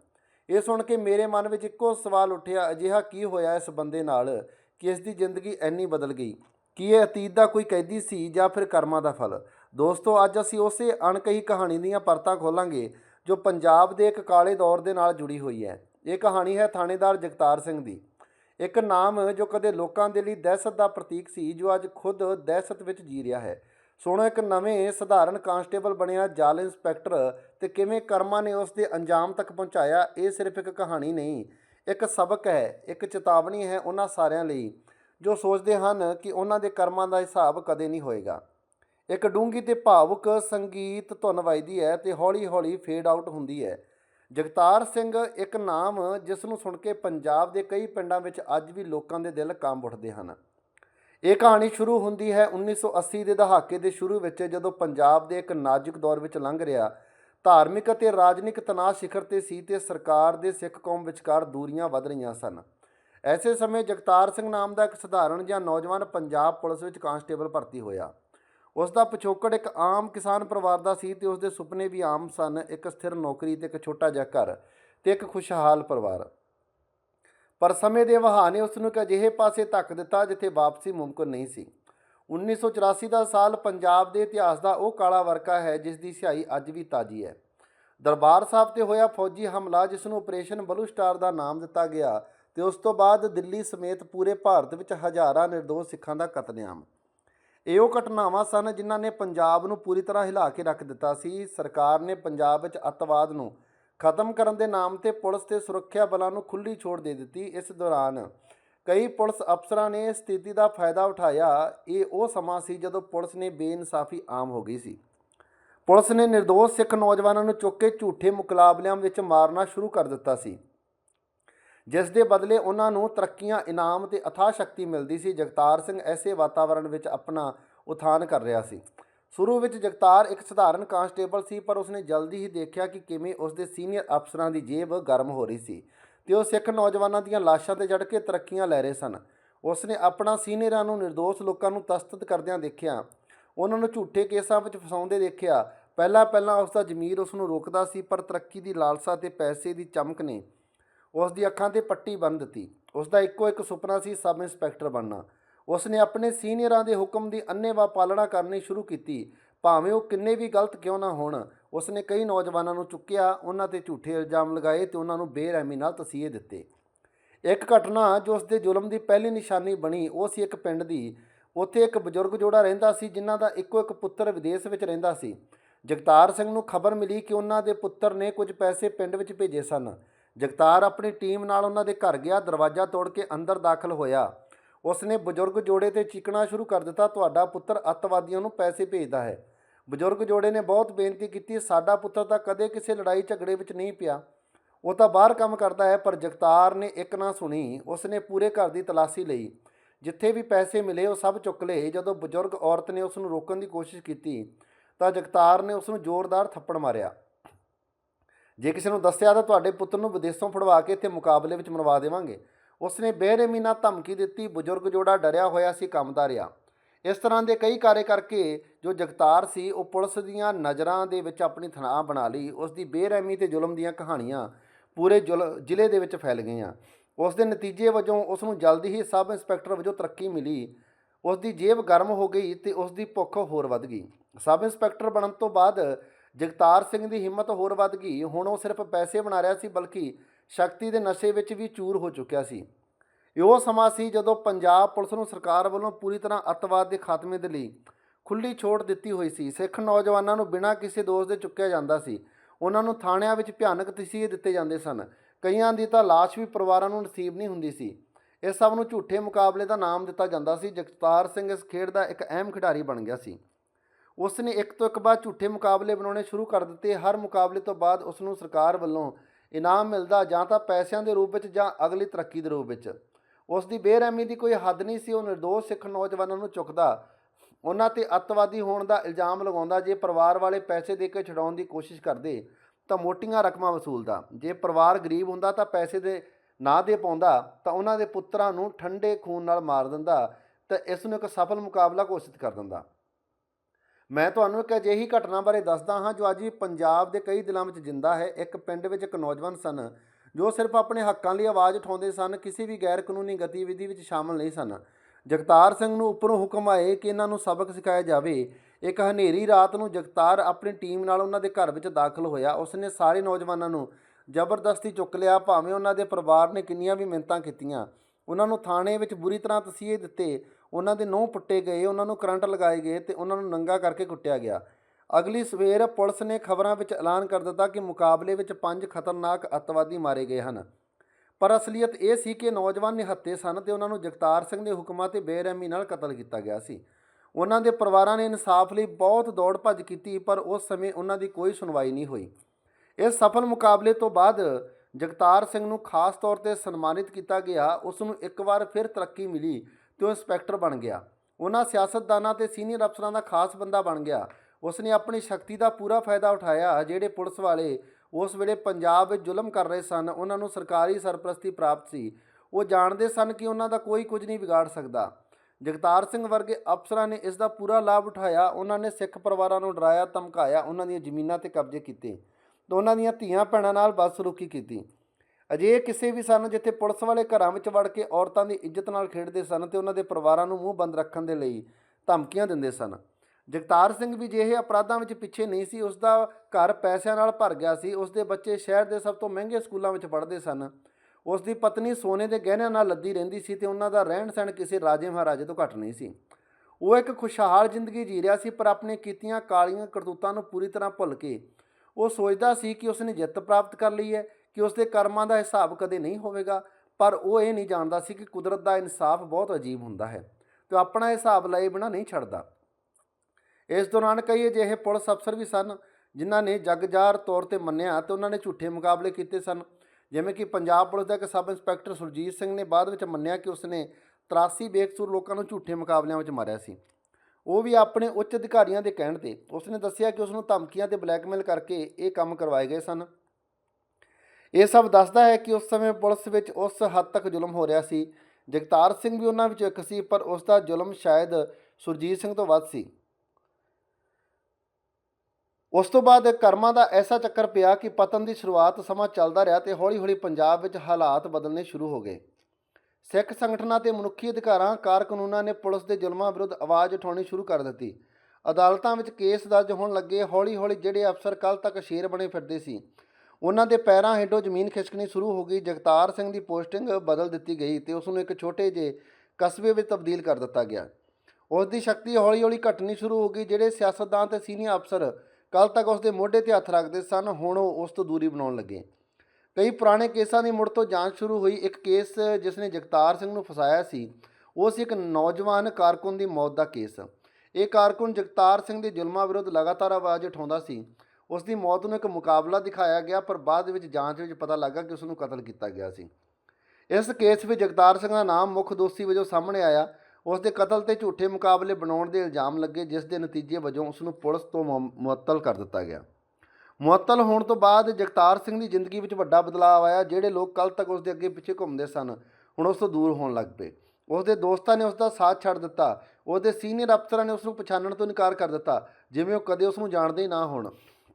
ਇਹ ਸੁਣ ਕੇ ਮੇਰੇ ਮਨ ਵਿੱਚ ਇੱਕੋ ਸਵਾਲ ਉੱਠਿਆ, ਅਜਿਹਾ ਕੀ ਹੋਇਆ ਇਸ ਬੰਦੇ ਨਾਲ ਕਿ ਇਸ ਦੀ ਜ਼ਿੰਦਗੀ ਇੰਨੀ ਬਦਲ ਗਈ? ਕੀ ਇਹ ਅਤੀਤ ਦਾ ਕੋਈ ਕੈਦੀ ਸੀ ਜਾਂ ਫਿਰ ਕਰਮਾਂ ਦਾ ਫਲ? ਦੋਸਤੋ, ਅੱਜ ਅਸੀਂ ਉਸੇ ਅਣਕਹੀ ਕਹਾਣੀ ਦੀਆਂ ਪਰਤਾਂ ਖੋਲਾਂਗੇ ਜੋ ਪੰਜਾਬ ਦੇ ਇੱਕ ਕਾਲੇ ਦੌਰ ਦੇ ਨਾਲ ਜੁੜੀ ਹੋਈ ਹੈ। ਇਹ ਕਹਾਣੀ ਹੈ ਥਾਣੇਦਾਰ ਜਗਤਾਰ ਸਿੰਘ ਦੀ। ਇੱਕ ਨਾਮ ਜੋ ਕਦੇ ਲੋਕਾਂ ਦੇ ਲਈ ਦਹਿਸ਼ਤ ਦਾ ਪ੍ਰਤੀਕ ਸੀ, ਜੋ ਅੱਜ ਖੁਦ ਦਹਿਸ਼ਤ ਵਿੱਚ ਜੀ ਰਿਹਾ ਹੈ। ਸੁਣੋ, ਇੱਕ ਨਵੇਂ ਸਧਾਰਨ ਕਾਂਸਟੇਬਲ ਬਣਿਆ ਜਾਲ ਇੰਸਪੈਕਟਰ ਤੇ ਕਿਵੇਂ ਕਰਮਾਂ ਨੇ ਉਸ ਦੇ ਅੰਜਾਮ ਤੱਕ ਪਹੁੰਚਾਇਆ, ਇਹ ਸਿਰਫ ਇੱਕ ਕਹਾਣੀ ਨਹੀਂ, ਇੱਕ ਸਬਕ ਹੈ, ਇੱਕ ਚੇਤਾਵਨੀ ਹੈ ਉਹਨਾਂ ਸਾਰਿਆਂ ਲਈ, ਜੋ ਸੋਚਦੇ ਹਨ ਕਿ ਉਹਨਾਂ ਦੇ ਕਰਮਾਂ ਦਾ ਹਿਸਾਬ ਕਦੇ ਨਹੀਂ ਹੋਏਗਾ। ਇੱਕ ਡੂੰਗੀ ਤੇ ਭਾਵੁਕ ਸੰਗੀਤ ਧੁਨ ਵੱਜਦੀ ਹੈ ਤੇ ਹੌਲੀ-ਹੌਲੀ ਫੇਡ ਆਊਟ ਹੁੰਦੀ ਹੈ। ਜਗਤਾਰ ਸਿੰਘ ਇੱਕ ਨਾਮ ਜਿਸ ਨੂੰ ਸੁਣ ਕੇ ਪੰਜਾਬ ਦੇ ਕਈ ਪਿੰਡਾਂ ਵਿੱਚ ਅੱਜ ਵੀ ਲੋਕਾਂ ਦੇ ਦਿਲ ਕੰਬ ਉੱਠਦੇ ਹਨ। ਇਹ ਕਹਾਣੀ ਸ਼ੁਰੂ ਹੁੰਦੀ ਹੈ 1980 ਦੇ ਦਹਾਕੇ ਦੇ ਸ਼ੁਰੂ ਵਿੱਚ ਜਦੋਂ ਪੰਜਾਬ ਦੇ ਇੱਕ ਨਾਜ਼ੁਕ ਦੌਰ ਵਿੱਚ ਲੰਘ ਰਿਹਾ। ਧਾਰਮਿਕ ਅਤੇ ਰਾਜਨੀਤਿਕ ਤਣਾਅ ਸਿਖਰ ਤੇ ਸੀ ਤੇ ਸਰਕਾਰ ਦੇ ਸਿੱਖ ਕੌਮ ਵਿਚਕਾਰ ਦੂਰੀਆਂ ਵੱਧ ਰਹੀਆਂ ਸਨ। ਐਸੇ ਸਮੇਂ ਜਗਤਾਰ ਸਿੰਘ ਨਾਮ ਦਾ ਇੱਕ ਸਧਾਰਨ ਜਿਹਾ ਨੌਜਵਾਨ ਪੰਜਾਬ ਪੁਲਿਸ ਵਿੱਚ ਕਾਂਸਟੇਬਲ ਭਰਤੀ ਹੋਇਆ। ਉਸ ਦਾ ਪਿਛੋਕੜ ਇੱਕ ਆਮ ਕਿਸਾਨ ਪਰਿਵਾਰ ਦਾ ਸੀ ਤੇ ਉਸ ਦੇ ਸੁਪਨੇ ਵੀ ਆਮ ਸਨ, ਇੱਕ ਸਥਿਰ ਨੌਕਰੀ ਤੇ ਇੱਕ ਛੋਟਾ ਜਿਹਾ ਘਰ ਤੇ ਇੱਕ ਖੁਸ਼ਹਾਲ ਪਰਿਵਾਰ। ਪਰ ਸਮੇਂ ਦੇ ਵਹਾਅ ਨੇ ਉਸ ਨੂੰ ਇੱਕ ਅਜਿਹੇ ਪਾਸੇ ਧੱਕ ਦਿੱਤਾ ਜਿੱਥੇ ਵਾਪਸੀ ਮੁਮਕਿਨ ਨਹੀਂ ਸੀ। 1984 ਦਾ ਸਾਲ ਪੰਜਾਬ ਦੇ ਇਤਿਹਾਸ ਦਾ ਉਹ ਕਾਲਾ ਵਰਕਾ ਹੈ ਜਿਸ ਦੀ ਸਿਹਾਈ ਅੱਜ ਵੀ ਤਾਜੀ ਹੈ। ਦਰਬਾਰ ਸਾਹਿਬ ਤੇ ਹੋਇਆ ਫੌਜੀ ਹਮਲਾ, ਜਿਸ ਨੂੰ ਆਪਰੇਸ਼ਨ ਬਲੂ ਸਟਾਰ ਦਾ ਨਾਮ ਦਿੱਤਾ ਗਿਆ ਤੇ ਉਸ ਤੋਂ ਬਾਅਦ ਦਿੱਲੀ ਸਮੇਤ ਪੂਰੇ ਭਾਰਤ ਵਿੱਚ ਹਜ਼ਾਰਾਂ ਨਿਰਦੋਸ਼ ਸਿੱਖਾਂ ਦਾ ਕਤਲੇਆਮ। ਇਹ ਉਹ ਘਟਨਾਵਾਂ ਸਨ ਜਿਨ੍ਹਾਂ ਨੇ ਪੰਜਾਬ ਨੂੰ ਪੂਰੀ ਤਰ੍ਹਾਂ ਹਿਲਾ ਕੇ ਰੱਖ ਦਿੱਤਾ ਸੀ। ਸਰਕਾਰ ਨੇ ਪੰਜਾਬ ਵਿੱਚ ਅੱਤਵਾਦ ਨੂੰ ਖਤਮ ਕਰਨ ਦੇ ਨਾਮ ਤੇ ਪੁਲਿਸ ਤੇ ਸੁਰੱਖਿਆ ਬਲਾਂ ਨੂੰ ਖੁੱਲੀ ਛੋੜ ਦੇ ਦਿੱਤੀ। ਇਸ ਦੌਰਾਨ ਕਈ ਪੁਲਿਸ ਅਫਸਰਾਂ ਨੇ ਸਥਿਤੀ ਦਾ ਫਾਇਦਾ ਉਠਾਇਆ। ਇਹ ਉਹ ਸਮਾਂ ਸੀ ਜਦੋਂ ਪੁਲਿਸ ਨੇ ਬੇਇਨਸਾਫੀ ਆਮ ਹੋ ਗਈ ਸੀ। ਪੁਲਿਸ ਨੇ નિર્ਦੋਸ਼ ਸਿੱਖ ਨੌਜਵਾਨਾਂ ਨੂੰ ਚੁੱਕ ਕੇ ਝੂਠੇ ਮੁਕਲਾਬਲਿਆਂ ਵਿੱਚ ਮਾਰਨਾ ਸ਼ੁਰੂ ਕਰ ਦਿੱਤਾ ਸੀ। ਜਿਸ ਦੇ ਬਦਲੇ ਉਹਨਾਂ ਨੂੰ ਤਰੱਕੀਆਂ, ਇਨਾਮ ਤੇ ਅਥਾਹ ਸ਼ਕਤੀ ਮਿਲਦੀ ਸੀ, ਜਗਤਾਰ ਸਿੰਘ ਐਸੇ ਵਾਤਾਵਰਣ ਵਿੱਚ ਆਪਣਾ ਉਥਾਨ ਕਰ ਰਿਹਾ ਸੀ। ਸ਼ੁਰੂ ਵਿੱਚ ਜਗਤਾਰ ਇੱਕ ਸਧਾਰਨ ਕਾਂਸਟੇਬਲ ਸੀ, ਪਰ ਉਸਨੇ ਜਲਦੀ ਹੀ ਦੇਖਿਆ ਕਿ ਕਿਵੇਂ ਉਸਦੇ ਸੀਨੀਅਰ ਅਫਸਰਾਂ ਦੀ ਜੇਬ ਗਰਮ ਹੋ ਰਹੀ ਸੀ ਤੇ ਉਹ ਸਿੱਖ ਨੌਜਵਾਨਾਂ ਦੀਆਂ ਲਾਸ਼ਾਂ ਤੇ ਚੜ੍ਹ ਕੇ ਤਰੱਕੀਆਂ ਲੈ ਰਹੇ ਸਨ। ਉਸਨੇ ਆਪਣਾ ਸੀਨੀਅਰਾਂ ਨੂੰ નિર્ਦੋਸ਼ ਲੋਕਾਂ ਨੂੰ ਤਸਤਤ ਕਰਦਿਆਂ ਦੇਖਿਆ। ਉਹਨਾਂ ਨੂੰ ਝੂਠੇ ਕੇਸਾਂ ਵਿੱਚ ਫਸਾਉਂਦੇ ਦੇਖਿਆ। ਪਹਿਲਾਂ ਪਹਿਲਾਂ ਉਸ ਦਾ ਜ਼ਮੀਰ ਉਸ ਨੂੰ ਰੋਕਦਾ ਸੀ, ਪਰ ਤਰੱਕੀ ਦੀ ਲਾਲਸਾ ਤੇ ਪੈਸੇ ਦੀ ਚਮਕ ਨੇ ਉਸ ਦੀ ਅੱਖਾਂ ਤੇ ਪੱਟੀ ਬੰਨ੍ਹ ਦਿੱਤੀ। ਉਸ ਦਾ ਇੱਕੋ ਇੱਕ ਸੁਪਨਾ ਸੀ, ਸਬ ਇੰਸਪੈਕਟਰ ਬਣਨਾ। ਉਸ ਨੇ ਆਪਣੇ ਸੀਨੀਅਰਾਂ ਦੇ ਹੁਕਮ ਦੀ ਅੰਨ੍ਹੇਵਾਹ ਪਾਲਣਾ ਕਰਨੀ ਸ਼ੁਰੂ ਕੀਤੀ। ਭਾਵੇਂ ਉਹ ਕਿੰਨੇ ਵੀ ਗਲਤ ਕਿਉਂ ਨਾ ਹੋਣ, ਉਸ ਨੇ ਕਈ ਨੌਜਵਾਨਾਂ ਨੂੰ ਚੁੱਕਿਆ, ਉਹਨਾਂ ਤੇ ਝੂਠੇ ਇਲਜ਼ਾਮ ਲਗਾਏ ਤੇ ਉਹਨਾਂ ਨੂੰ ਬੇਰਹਿਮੀ ਨਾਲ ਤਸੀਹੇ ਦਿੱਤੇ। ਇੱਕ ਘਟਨਾ ਜੋ ਉਸ ਦੇ ਜ਼ੁਲਮ ਦੀ ਪਹਿਲੀ ਨਿਸ਼ਾਨੀ ਬਣੀ, ਉਹ ਸੀ ਇੱਕ ਪਿੰਡ ਦੀ। ਉੱਥੇ ਇੱਕ ਬਜ਼ੁਰਗ ਜੋੜਾ ਰਹਿੰਦਾ ਸੀ, ਜਿਨ੍ਹਾਂ ਦਾ ਇੱਕੋ ਇੱਕ ਪੁੱਤਰ ਵਿਦੇਸ਼ ਵਿੱਚ ਰਹਿੰਦਾ ਸੀ। ਜਗਤਾਰ ਸਿੰਘ ਨੂੰ ਖਬਰ ਮਿਲੀ ਕਿ ਉਹਨਾਂ ਦੇ ਪੁੱਤਰ ਨੇ ਕੁਝ ਪੈਸੇ ਪਿੰਡ ਵਿੱਚ ਭੇਜੇ ਸਨ। ਜਗਤਾਰ ਆਪਣੀ ਟੀਮ ਨਾਲ ਉਹਨਾਂ ਦੇ ਘਰ ਗਿਆ, ਦਰਵਾਜ਼ਾ ਤੋੜ ਕੇ ਅੰਦਰ ਦਾਖਲ ਹੋਇਆ। ਉਸ ਨੇ ਬਜ਼ੁਰਗ ਜੋੜੇ ਤੇ ਚੀਕਣਾ ਸ਼ੁਰੂ ਕਰ ਦਿੱਤਾ, ਤੁਹਾਡਾ ਪੁੱਤਰ ਅੱਤਵਾਦੀਆਂ ਨੂੰ ਪੈਸੇ ਭੇਜਦਾ ਹੈ। ਬਜ਼ੁਰਗ ਜੋੜੇ ਨੇ ਬਹੁਤ ਬੇਨਤੀ ਕੀਤੀ, ਸਾਡਾ ਪੁੱਤਰ ਤਾਂ ਕਦੇ ਕਿਸੇ ਲੜਾਈ ਝਗੜੇ ਵਿੱਚ ਨਹੀਂ ਪਿਆ। ਉਹ ਤਾਂ ਬਾਹਰ ਕੰਮ ਕਰਦਾ ਹੈ, ਪਰ ਜਗਤਾਰ ਨੇ ਇੱਕ ਨਾ ਸੁਣੀ। ਉਸਨੇ ਪੂਰੇ ਘਰ ਦੀ ਤਲਾਸ਼ੀ ਲਈ। ਜਿੱਥੇ ਵੀ ਪੈਸੇ ਮਿਲੇ, ਉਹ ਸਭ ਚੁੱਕ ਲਏ। ਜਦੋਂ ਬਜ਼ੁਰਗ ਔਰਤ ਨੇ ਉਸ ਨੂੰ ਰੋਕਣ ਦੀ ਕੋਸ਼ਿਸ਼ ਕੀਤੀ, ਤਾਂ ਜਗਤਾਰ ਨੇ ਉਸ ਨੂੰ ਜ਼ੋਰਦਾਰ ਥੱਪੜ ਮਾਰਿਆ। ਜੇ ਕਿਸੇ ਨੂੰ ਦੱਸਿਆ ਤਾਂ ਤੁਹਾਡੇ ਪੁੱਤਰ ਨੂੰ ਵਿਦੇਸ਼ੋਂ ਫੜਵਾ ਕੇ ਇੱਥੇ ਮੁਕਾਬਲੇ ਵਿੱਚ ਮਰਵਾ ਦੇਵਾਂਗੇ। ਉਸਨੇ ਬੇਰਹਿਮੀ ਨਾਲ ਧਮਕੀ ਦਿੱਤੀ, ਬਜ਼ੁਰਗ ਜੋੜਾ ਡਰਿਆ ਹੋਇਆ ਸੀ ਕੰਮਦਾ ਰਿਹਾ। ਇਸ ਤਰ੍ਹਾਂ ਦੇ ਕਈ ਕਾਰੇ ਕਰਕੇ ਜੋ ਜਗਤਾਰ ਸੀ, ਉਹ ਪੁਲਿਸ ਦੀਆਂ ਨਜ਼ਰਾਂ ਦੇ ਵਿੱਚ ਆਪਣੀ ਥਨਾਹ ਬਣਾ ਲਈ। ਉਸ ਦੀ ਬੇਰਹਿਮੀ ਤੇ ਜ਼ੁਲਮ ਦੀਆਂ ਕਹਾਣੀਆਂ ਪੂਰੇ ਜ਼ੁਲ- ਜ਼ਿਲ੍ਹੇ ਦੇ ਵਿੱਚ ਫੈਲ ਗਈਆਂ। ਉਸ ਦੇ ਨਤੀਜੇ ਵਜੋਂ ਉਸ ਨੂੰ ਜਲਦੀ ਹੀ ਸਬ ਇੰਸਪੈਕਟਰ ਵਜੋਂ ਤਰੱਕੀ ਮਿਲੀ। ਉਸ ਦੀ ਜੇਬ ਗਰਮ ਹੋ ਗਈ ਤੇ ਉਸ ਦੀ ਭੁੱਖ ਹੋਰ ਵੱਧ ਗਈ। ਸਬ ਇੰਸਪੈਕਟਰ ਬਣਨ ਤੋਂ ਬਾਅਦ ਜਗਤਾਰ ਸਿੰਘ ਦੀ ਹਿੰਮਤ ਹੋਰ ਵੱਧ ਗਈ। ਹੁਣ ਉਹ ਸਿਰਫ ਪੈਸੇ ਬਣਾ ਰਿਹਾ ਸੀ, ਬਲਕਿ ਸ਼ਕਤੀ ਦੇ ਨਸ਼ੇ ਵਿੱਚ ਵੀ ਚੂਰ ਹੋ ਚੁੱਕਿਆ ਸੀ। ਇਹ ਉਹ ਸਮਾਂ ਸੀ ਜਦੋਂ ਪੰਜਾਬ ਪੁਲਿਸ ਨੂੰ ਸਰਕਾਰ ਵੱਲੋਂ ਪੂਰੀ ਤਰ੍ਹਾਂ ਅੱਤਵਾਦ ਦੇ ਖਾਤਮੇ ਦੇ ਲਈ ਖੁੱਲੀ ਛੋਟ ਦਿੱਤੀ ਹੋਈ ਸੀ। ਸਿੱਖ ਨੌਜਵਾਨਾਂ ਨੂੰ ਬਿਨਾਂ ਕਿਸੇ ਦੋਸ਼ ਦੇ ਚੁੱਕਿਆ ਜਾਂਦਾ ਸੀ। ਉਹਨਾਂ ਨੂੰ ਥਾਣਿਆਂ ਵਿੱਚ ਭਿਆਨਕ ਤਸੀਹੇ ਦਿੱਤੇ ਜਾਂਦੇ ਸਨ। ਕਈਆਂ ਦੀ ਤਾਂ ਲਾਸ਼ ਵੀ ਪਰਿਵਾਰਾਂ ਨੂੰ ਨਸੀਬ ਨਹੀਂ ਹੁੰਦੀ ਸੀ। ਇਸ ਸਭ ਨੂੰ ਝੂਠੇ ਮੁਕਾਬਲੇ ਦਾ ਨਾਮ ਦਿੱਤਾ ਜਾਂਦਾ ਸੀ। ਜਗਤਾਰ ਸਿੰਘ ਇਸ ਖੇਡ ਦਾ ਇੱਕ ਅਹਿਮ ਖਿਡਾਰੀ ਬਣ ਗਿਆ ਸੀ। ਉਸ ਨੇ ਇੱਕ ਤੋਂ ਇੱਕ ਬਾਅਦ ਝੂਠੇ ਮੁਕਾਬਲੇ ਬਣਾਉਣੇ ਸ਼ੁਰੂ ਕਰ ਦਿੱਤੇ। ਹਰ ਮੁਕਾਬਲੇ ਤੋਂ ਬਾਅਦ ਉਸ ਨੂੰ ਸਰਕਾਰ ਵੱਲੋਂ ਇਨਾਮ ਮਿਲਦਾ ਜਾਂ ਤਾਂ ਪੈਸਿਆਂ ਦੇ ਰੂਪ ਵਿੱਚ ਜਾਂ ਅਗਲੀ ਤਰੱਕੀ ਦੇ ਰੂਪ ਵਿੱਚ। ਉਸ ਦੀ ਬੇਰਹਿਮੀ ਦੀ ਕੋਈ ਹੱਦ ਨਹੀਂ ਸੀ। ਉਹ ਨਿਰਦੋਸ਼ ਸਿੱਖ ਨੌਜਵਾਨਾਂ ਨੂੰ ਚੁੱਕਦਾ। ਉਹਨਾਂ ਤੇ ਅੱਤਵਾਦੀ ਹੋਣ ਦਾ ਇਲਜ਼ਾਮ ਲਗਾਉਂਦਾ, ਜੇ ਪਰਿਵਾਰ ਵਾਲੇ ਪੈਸੇ ਦੇ ਕੇ ਛਡਾਉਣ ਦੀ ਕੋਸ਼ਿਸ਼ ਕਰਦੇ, ਤਾਂ ਮੋਟੀਆਂ ਰਕਮਾਂ ਵਸੂਲਦਾ ਜੇ ਪਰਿਵਾਰ ਗਰੀਬ ਹੁੰਦਾ, ਤਾਂ ਪੈਸੇ ਦੇ ਨਾ ਦੇ ਪਾਉਂਦਾ, ਤਾਂ ਉਹਨਾਂ ਦੇ ਪੁੱਤਰਾਂ ਨੂੰ ਠੰਡੇ ਖੂਨ ਨਾਲ ਮਾਰ ਦਿੰਦਾ, ਤਾਂ ਇਸ ਨੂੰ ਇੱਕ ਸਫਲ ਮੁਕਾਬਲਾ ਘੋਸ਼ਿਤ ਕਰ ਦਿੰਦਾ। ਮੈਂ ਤੁਹਾਨੂੰ ਇੱਕ ਅਜਿਹੀ ਘਟਨਾ ਬਾਰੇ ਦੱਸਦਾ ਹਾਂ ਜੋ ਅੱਜ ਵੀ ਪੰਜਾਬ ਦੇ ਕਈ ਦਿਲਾਂ ਵਿੱਚ ਜਿੰਦਾ ਹੈ। ਇੱਕ ਪਿੰਡ ਵਿੱਚ ਇੱਕ ਨੌਜਵਾਨ ਸਨ ਜੋ ਸਿਰਫ ਆਪਣੇ ਹੱਕਾਂ ਲਈ ਆਵਾਜ਼ ਉਠਾਉਂਦੇ ਸਨ, ਕਿਸੇ ਵੀ ਗੈਰ ਕਾਨੂੰਨੀ ਗਤੀਵਿਧੀ ਵਿੱਚ ਸ਼ਾਮਲ ਨਹੀਂ ਸਨ। ਜਗਤਾਰ ਸਿੰਘ ਨੂੰ ਉੱਪਰੋਂ ਹੁਕਮ ਆਏ ਕਿ ਇਹਨਾਂ ਨੂੰ ਸਬਕ ਸਿਖਾਇਆ ਜਾਵੇ। ਇੱਕ ਹਨੇਰੀ ਰਾਤ ਨੂੰ ਜਗਤਾਰ ਆਪਣੀ ਟੀਮ ਨਾਲ ਉਹਨਾਂ ਦੇ ਘਰ ਵਿੱਚ ਦਾਖਲ ਹੋਇਆ। ਉਸਨੇ ਸਾਰੇ ਨੌਜਵਾਨਾਂ ਨੂੰ ਜ਼ਬਰਦਸਤੀ ਚੁੱਕ ਲਿਆ। ਭਾਵੇਂ ਉਹਨਾਂ ਦੇ ਪਰਿਵਾਰ ਨੇ ਕਿੰਨੀਆਂ ਵੀ ਮਿੰਨਤਾਂ ਕੀਤੀਆਂ, ਉਹਨਾਂ ਨੂੰ ਥਾਣੇ ਵਿੱਚ ਬੁਰੀ ਤਰ੍ਹਾਂ ਤਸੀਹੇ ਦਿੱਤੇ ਉਹਨਾਂ ਦੇ ਨਹੁੰ ਪੁੱਟੇ ਗਏ, ਉਹਨਾਂ ਨੂੰ ਕਰੰਟ ਲਗਾਏ ਗਏ ਤੇ ਉਹਨਾਂ ਨੂੰ ਨੰਗਾ ਕਰਕੇ ਕੁੱਟਿਆ ਗਿਆ। ਅਗਲੀ ਸਵੇਰ ਪੁਲਿਸ ਨੇ ਖਬਰਾਂ ਵਿੱਚ ਐਲਾਨ ਕਰ ਦਿੱਤਾ ਕਿ ਮੁਕਾਬਲੇ ਵਿੱਚ ਪੰਜ ਖਤਰਨਾਕ ਅੱਤਵਾਦੀ ਮਾਰੇ ਗਏ ਹਨ। ਪਰ ਅਸਲੀਅਤ ਇਹ ਸੀ ਕਿ ਨੌਜਵਾਨ ਨਿਹੱਤੇ ਸਨ ਤੇ ਉਹਨਾਂ ਨੂੰ ਜਗਤਾਰ ਸਿੰਘ ਦੇ ਹੁਕਮਾਂ ਤੇ ਬੇਰਹਿਮੀ ਨਾਲ ਕਤਲ ਕੀਤਾ ਗਿਆ ਸੀ। ਉਹਨਾਂ ਦੇ ਪਰਿਵਾਰਾਂ ਨੇ ਇਨਸਾਫ ਲਈ ਬਹੁਤ ਦੌੜ ਭੱਜ ਕੀਤੀ, ਪਰ ਉਸ ਸਮੇਂ ਉਹਨਾਂ ਦੀ ਕੋਈ ਸੁਣਵਾਈ ਨਹੀਂ ਹੋਈ। ਇਸ ਸਫਲ ਮੁਕਾਬਲੇ ਤੋਂ ਬਾਅਦ ਜਗਤਾਰ ਸਿੰਘ ਨੂੰ ਖਾਸ ਤੌਰ ਤੇ ਸਨਮਾਨਿਤ ਕੀਤਾ ਗਿਆ। ਉਸ ਨੂੰ ਇੱਕ ਵਾਰ ਫਿਰ ਤਰੱਕੀ ਮਿਲੀ ਤੇ ਉਹ ਇੰਸਪੈਕਟਰ ਬਣ ਗਿਆ। ਉਹਨਾਂ ਸਿਆਸਤਦਾਨਾਂ ਤੇ ਸੀਨੀਅਰ ਅਫਸਰਾਂ ਦਾ ਖਾਸ ਬੰਦਾ ਬਣ ਗਿਆ। ਉਸ ਨੇ ਆਪਣੀ ਸ਼ਕਤੀ ਦਾ ਪੂਰਾ ਫਾਇਦਾ ਉਠਾਇਆ, ਜਿਹੜੇ ਪੁਲਿਸ ਵਾਲੇ ਉਸ ਵੇਲੇ ਪੰਜਾਬ ਵਿੱਚ ਜ਼ੁਲਮ ਕਰ ਰਹੇ ਸਨ, ਉਹਨਾਂ ਨੂੰ ਸਰਕਾਰੀ ਸਰਪ੍ਰਸਤੀ ਪ੍ਰਾਪਤ ਸੀ। ਉਹ ਜਾਣਦੇ ਸਨ ਕਿ ਉਹਨਾਂ ਦਾ ਕੋਈ ਕੁਝ ਨਹੀਂ ਵਿਗਾੜ ਸਕਦਾ। ਜਗਤਾਰ ਸਿੰਘ ਵਰਗੇ ਅਫਸਰਾਂ ਨੇ ਇਸ ਦਾ ਪੂਰਾ ਲਾਭ ਉਠਾਇਆ। ਉਹਨਾਂ ਨੇ ਸਿੱਖ ਪਰਿਵਾਰਾਂ ਨੂੰ ਡਰਾਇਆ, ਧਮਕਾਇਆ, ਉਹਨਾਂ ਦੀਆਂ ਜ਼ਮੀਨਾਂ ਤੇ ਕਬਜ਼ੇ ਕੀਤੇ। ਤੇ ਉਹਨਾਂ ਦੀਆਂ ਧੀਆਂ ਭੈਣਾਂ ਨਾਲ ਬਦਸਲੂਕੀ ਕੀਤੀ। ਅਜੇ ਕਿਸੇ ਵੀ ਸਨ ਜਿੱਥੇ ਪੁਲਿਸ ਵਾਲੇ ਘਰਾਂ ਵਿੱਚ ਵੜ ਕੇ ਔਰਤਾਂ ਦੀ ਇੱਜ਼ਤ ਨਾਲ ਖੇਡਦੇ ਸਨ ਤੇ ਉਹਨਾਂ ਦੇ ਪਰਿਵਾਰਾਂ ਨੂੰ ਮੂੰਹ ਬੰਦ ਰੱਖਣ ਦੇ ਲਈ ਧਮਕੀਆਂ ਦਿੰਦੇ ਸਨ। ਜਗਤਾਰ ਸਿੰਘ ਵੀ ਜਿਹੇ ਅਪਰਾਧਾਂ ਵਿੱਚ ਪਿੱਛੇ ਨਹੀਂ ਸੀ ਉਸ ਦਾ ਘਰ ਪੈਸਿਆਂ ਨਾਲ ਭਰ ਗਿਆ ਸੀ ਉਸ ਦੇ ਬੱਚੇ ਸ਼ਹਿਰ ਦੇ ਸਭ ਤੋਂ ਮਹਿੰਗੇ ਸਕੂਲਾਂ ਵਿੱਚ ਪੜ੍ਹਦੇ ਸਨ। ਉਸ ਦੀ ਪਤਨੀ ਸੋਨੇ ਦੇ ਗਹਿਣਿਆਂ ਨਾਲ ਲੱਦੀ ਰਹਿੰਦੀ ਸੀ ਤੇ ਉਹਨਾਂ ਦਾ ਰਹਿਣ ਸਹਿਣ ਕਿਸੇ ਰਾਜੇ ਮਹਾਰਾਜੇ ਤੋਂ ਘੱਟ ਨਹੀਂ ਸੀ। ਉਹ ਇੱਕ ਖੁਸ਼ਹਾਲ ਜ਼ਿੰਦਗੀ ਜੀ ਰਿਹਾ ਸੀ, ਪਰ ਆਪਣੇ ਕੀਤੀਆਂ ਕਾਲੀਆਂ ਕਰਤੂਤਾਂ ਨੂੰ ਪੂਰੀ ਤਰ੍ਹਾਂ ਭੁੱਲ ਕੇ ਉਹ ਸੋਚਦਾ ਸੀ ਕਿ ਉਸਨੇ ਜਿੱਤ ਪ੍ਰਾਪਤ ਕਰ ਲਈ ਹੈ। ਕਿ ਉਸਦੇ ਕਰਮਾਂ ਦਾ ਹਿਸਾਬ ਕਦੇ ਨਹੀਂ ਹੋਵੇਗਾ, ਪਰ ਉਹ ਇਹ ਨਹੀਂ ਜਾਣਦਾ ਸੀ ਕਿ ਕੁਦਰਤ ਦਾ ਇਨਸਾਫ ਬਹੁਤ ਅਜੀਬ ਹੁੰਦਾ ਹੈ ਤੇ ਉਹ ਆਪਣਾ ਹਿਸਾਬ ਲਏ ਬਿਨਾਂ ਨਹੀਂ ਛੱਡਦਾ। ਇਸ ਦੌਰਾਨ ਕਈ ਅਜਿਹੇ ਪੁਲਿਸ ਅਫਸਰ ਵੀ ਸਨ, ਜਿਨ੍ਹਾਂ ਨੇ ਜਗਜਾਰ ਤੌਰ ਤੇ ਮੰਨਿਆ ਤੇ ਉਹਨਾਂ ਨੇ ਝੂਠੇ ਮੁਕਾਬਲੇ ਕੀਤੇ ਸਨ। ਜਿਵੇਂ ਕਿ ਪੰਜਾਬ ਪੁਲਿਸ ਦਾ ਇੱਕ ਸਬ ਇੰਸਪੈਕਟਰ ਸੁਰਜੀਤ ਸਿੰਘ ਨੇ ਬਾਅਦ ਵਿੱਚ ਮੰਨਿਆ ਕਿ ਉਸਨੇ 83 ਬੇਕਸੂਰ ਲੋਕਾਂ ਨੂੰ ਝੂਠੇ ਮੁਕਾਬਲਿਆਂ ਵਿੱਚ ਮਾਰਿਆ ਸੀ। ਉਹ ਵੀ ਆਪਣੇ ਉੱਚ ਅਧਿਕਾਰੀਆਂ ਦੇ ਕਹਿਣ ਤੇ ਉਸਨੇ ਦੱਸਿਆ ਕਿ ਉਸ ਨੂੰ ਧਮਕੀਆਂ ਤੇ ਬਲੈਕਮੇਲ ਕਰਕੇ ਇਹ ਕੰਮ ਕਰਵਾਏ ਗਏ ਸਨ। ਇਹ ਸਭ ਦੱਸਦਾ ਹੈ ਕਿ ਉਸ ਸਮੇਂ ਪੁਲਿਸ ਵਿੱਚ ਉਸ ਹੱਦ ਤੱਕ ਜ਼ੁਲਮ ਹੋ ਰਿਹਾ ਸੀ। ਜਗਤਾਰ ਸਿੰਘ ਵੀ ਉਹਨਾਂ ਵਿੱਚੋਂ ਇੱਕ ਸੀ, ਪਰ ਉਸ ਦਾ ਜ਼ੁਲਮ ਸ਼ਾਇਦ ਸੁਰਜੀਤ ਸਿੰਘ ਤੋਂ ਵੱਧ ਸੀ। ਉਸ ਤੋਂ ਬਾਅਦ ਕਰਮਾਂ ਦਾ ਐਸਾ ਚੱਕਰ ਪਿਆ ਕਿ ਪਤਨ ਦੀ ਸ਼ੁਰੂਆਤ ਸਮਾਂ ਚੱਲਦਾ ਰਿਹਾ ਤੇ ਹੌਲੀ-ਹੌਲੀ ਪੰਜਾਬ ਵਿੱਚ ਹਾਲਾਤ ਬਦਲਣੇ ਸ਼ੁਰੂ ਹੋ ਗਏ। ਸਿੱਖ ਸੰਗਠਨਾਂ ਤੇ ਮਨੁੱਖੀ ਅਧਿਕਾਰਾਂ ਕਾਰ ਕਾਨੂੰਨਾਂ ਨੇ ਪੁਲਿਸ ਦੇ ਜ਼ੁਲਮਾਂ ਵਿਰੁੱਧ ਆਵਾਜ਼ ਉਠਾਉਣੀ ਸ਼ੁਰੂ ਕਰ ਦਿੱਤੀ। ਅਦਾਲਤਾਂ ਵਿੱਚ ਕੇਸ ਦਰਜ ਹੋਣ ਲੱਗੇ, ਹੌਲੀ-ਹੌਲੀ ਜਿਹੜੇ ਅਫਸਰ ਕੱਲ ਤੱਕ ਸ਼ੇਰ ਬਣੇ ਫਿਰਦੇ ਸੀ। ਉਹਨਾਂ ਦੇ ਪੈਰਾਂ ਹੇਠੋਂ ਜ਼ਮੀਨ ਖਿਸਕਣੀ ਸ਼ੁਰੂ ਹੋ ਗਈ। ਜਗਤਾਰ ਸਿੰਘ ਦੀ ਪੋਸਟਿੰਗ ਬਦਲ ਦਿੱਤੀ ਗਈ ਤੇ ਉਸ ਨੂੰ ਇੱਕ ਛੋਟੇ ਜਿਹੇ ਕਸਬੇ ਵਿੱਚ ਤਬਦੀਲ ਕਰ ਦਿੱਤਾ ਗਿਆ। ਉਸ ਦੀ ਸ਼ਕਤੀ ਹੌਲੀ-ਹੌਲੀ ਘਟਣੀ ਸ਼ੁਰੂ ਹੋ ਗਈ, ਜਿਹੜੇ ਸਿਆਸਤਦਾਨ ਤੇ ਸੀਨੀਅਰ ਅਫਸਰ ਕੱਲ ਤੱਕ ਉਸ ਦੇ ਮੋਢੇ ਤੇ ਹੱਥ ਰੱਖਦੇ ਸਨ, ਹੁਣ ਉਹ ਉਸ ਤੋਂ ਦੂਰੀ ਬਣਾਉਣ ਲੱਗੇ। ਕਈ ਪੁਰਾਣੇ ਕੇਸਾਂ ਦੀ ਮੁੜ ਤੋਂ ਜਾਂਚ ਸ਼ੁਰੂ ਹੋਈ। ਇੱਕ ਕੇਸ ਜਿਸ ਨੇ ਜਗਤਾਰ ਸਿੰਘ ਨੂੰ ਫਸਾਇਆ ਸੀ, ਉਹ ਸੀ ਇੱਕ ਨੌਜਵਾਨ ਕਾਰਕੁਨ ਦੀ ਮੌਤ ਦਾ ਕੇਸ। ਇਹ ਕਾਰਕੁਨ ਜਗਤਾਰ ਸਿੰਘ ਦੇ ਜ਼ੁਲਮਾਂ ਵਿਰੁੱਧ ਲਗਾਤਾਰ ਆਵਾਜ਼ ਉਠਾਉਂਦਾ ਸੀ। ਉਸ ਦੀ ਮੌਤ ਨੂੰ ਇੱਕ ਮੁਕਾਬਲਾ ਦਿਖਾਇਆ ਗਿਆ, ਪਰ ਬਾਅਦ ਵਿੱਚ ਜਾਂਚ ਵਿੱਚ ਪਤਾ ਲੱਗਾ ਕਿ ਉਸ ਨੂੰ ਕਤਲ ਕੀਤਾ ਗਿਆ ਸੀ। ਇਸ ਕੇਸ ਵਿੱਚ ਜਗਤਾਰ ਸਿੰਘ ਦਾ ਨਾਮ ਮੁੱਖ ਦੋਸ਼ੀ ਵਜੋਂ ਸਾਹਮਣੇ ਆਇਆ। ਉਸ ਦੇ ਕਤਲ ਤੇ ਝੂਠੇ ਮੁਕਾਬਲੇ ਬਣਾਉਣ ਦੇ ਇਲਜ਼ਾਮ ਲੱਗੇ, ਜਿਸ ਦੇ ਨਤੀਜੇ ਵਜੋਂ ਉਸ ਨੂੰ ਪੁਲਿਸ ਤੋਂ ਮੁ- ਮੁਅੱਤਲ ਕਰ ਦਿੱਤਾ ਗਿਆ। ਮੁਅੱਤਲ ਹੋਣ ਤੋਂ ਬਾਅਦ ਜਗਤਾਰ ਸਿੰਘ ਦੀ ਜ਼ਿੰਦਗੀ ਵਿੱਚ ਵੱਡਾ ਬਦਲਾਅ ਆਇਆ, ਜਿਹੜੇ ਲੋਕ ਕੱਲ ਤੱਕ ਉਸ ਦੇ ਅੱਗੇ ਪਿੱਛੇ ਘੁੰਮਦੇ ਸਨ। ਹੁਣ ਉਸ ਤੋਂ ਦੂਰ ਹੋਣ ਲੱਗ ਪਏ। ਉਸ ਦੇ ਦੋਸਤਾਂ ਨੇ ਉਸ ਦਾ ਸਾਥ ਛੱਡ ਦਿੱਤਾ। ਉਸ ਦੇ ਸੀਨੀਅਰ ਅਫਸਰਾਂ ਨੇ ਉਸ ਨੂੰ ਪਛਾਣਨ ਤੋਂ ਇਨਕਾਰ ਕਰ ਦਿੱਤਾ, ਜਿਵੇਂ ਉਹ ਕਦੇ ਉਸ ਨੂੰ ਜਾਣਦੇ ਹੀ ਨਾ ਹੋਣ।